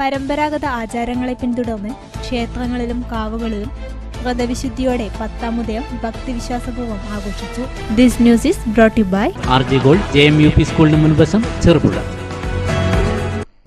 പരമ്പരാഗത ആചാരങ്ങളെ പിന്തുടർന്ന് ക്ഷേത്രങ്ങളിലും കാവുകളിലും വ്രതവിശുദ്ധിയോടെ പത്താമുദയം ഭക്തിവിശ്വാസപൂർവം ആഘോഷിച്ചു. This news is brought by R J gold J M U P സ്കൂളിന് മുൻവശം ചെറുപുഴ.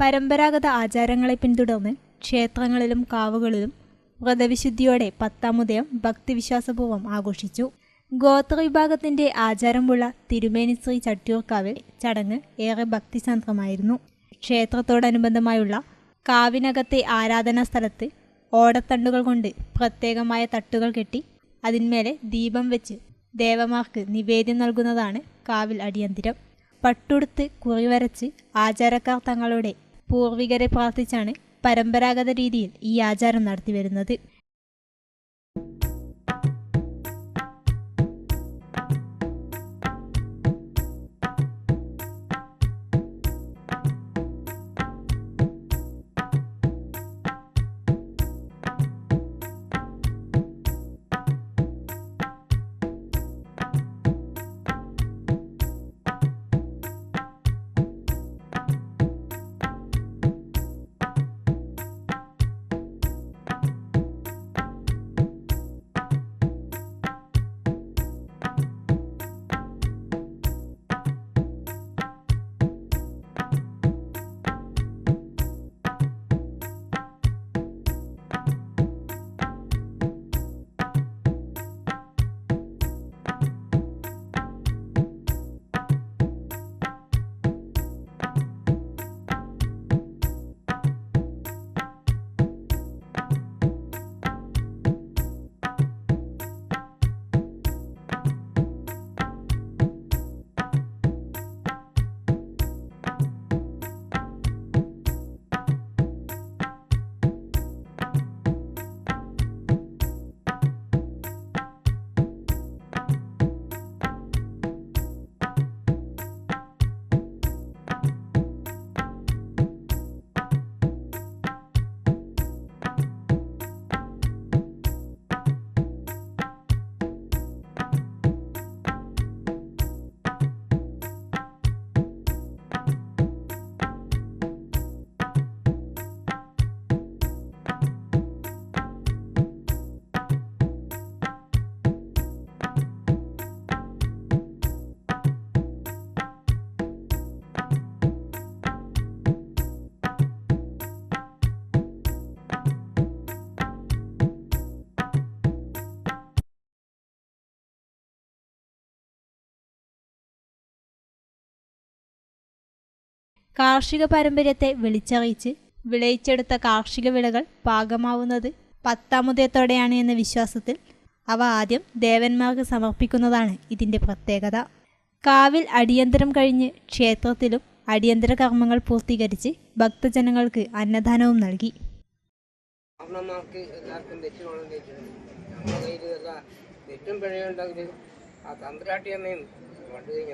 പരമ്പരാഗത ആചാരങ്ങളെ പിന്തുടർന്ന് ക്ഷേത്രങ്ങളിലും കാവുകളിലും വ്രതവിശുദ്ധിയോടെ പത്താമുദയം ഭക്തിവിശ്വാസപൂർവം ആഘോഷിച്ചു. ഗോത്ര വിഭാഗത്തിന്റെ ആചാരമുള്ള തിരുമേനി ശ്രീ ചട്ടിയൂർക്കാവിൽ ചടങ്ങ് ഏറെ ഭക്തിസാന്ദ്രമായിരുന്നു. ക്ഷേത്രത്തോടനുബന്ധമായുള്ള കാവിനകത്തെ ആരാധനാ സ്ഥലത്ത് ഓടത്തണ്ടുകൾ കൊണ്ട് പ്രത്യേകമായ തട്ടുകൾ കെട്ടി അതിന്മേലെ ദീപം വെച്ച് ദേവമാർക്ക് നിവേദ്യം നൽകുന്നതാണ് കാവിൽ അടിയന്തിരം. പട്ടുടുത്ത് കുറിവരച്ച് ആചാരക്കാർ തങ്ങളുടെ പൂർവികരെ പ്രാർത്ഥിച്ചാണ് പരമ്പരാഗത രീതിയിൽ ഈ ആചാരം നടത്തിവരുന്നത്. കാർഷിക പാരമ്പര്യത്തെ വിളിച്ചറിയിച്ച് വിളയിച്ചെടുത്ത കാർഷിക വിളകൾ പാകമാവുന്നത് പത്താമുദയത്തോടെയാണ് എന്ന വിശ്വാസത്തിൽ അവ ആദ്യം ദേവന്മാർക്ക് സമർപ്പിക്കുന്നതാണ് ഇതിന്റെ പ്രത്യേകത. കാവിൽ അടിയന്തരം കഴിഞ്ഞ് ക്ഷേത്രത്തിലും അടിയന്തര കർമ്മങ്ങൾ പൂർത്തീകരിച്ച് ഭക്തജനങ്ങൾക്ക് അന്നദാനവും നൽകി. ആ തന്ത്രാട്ടി അമ്മയും കണ്ടു കഴിഞ്ഞ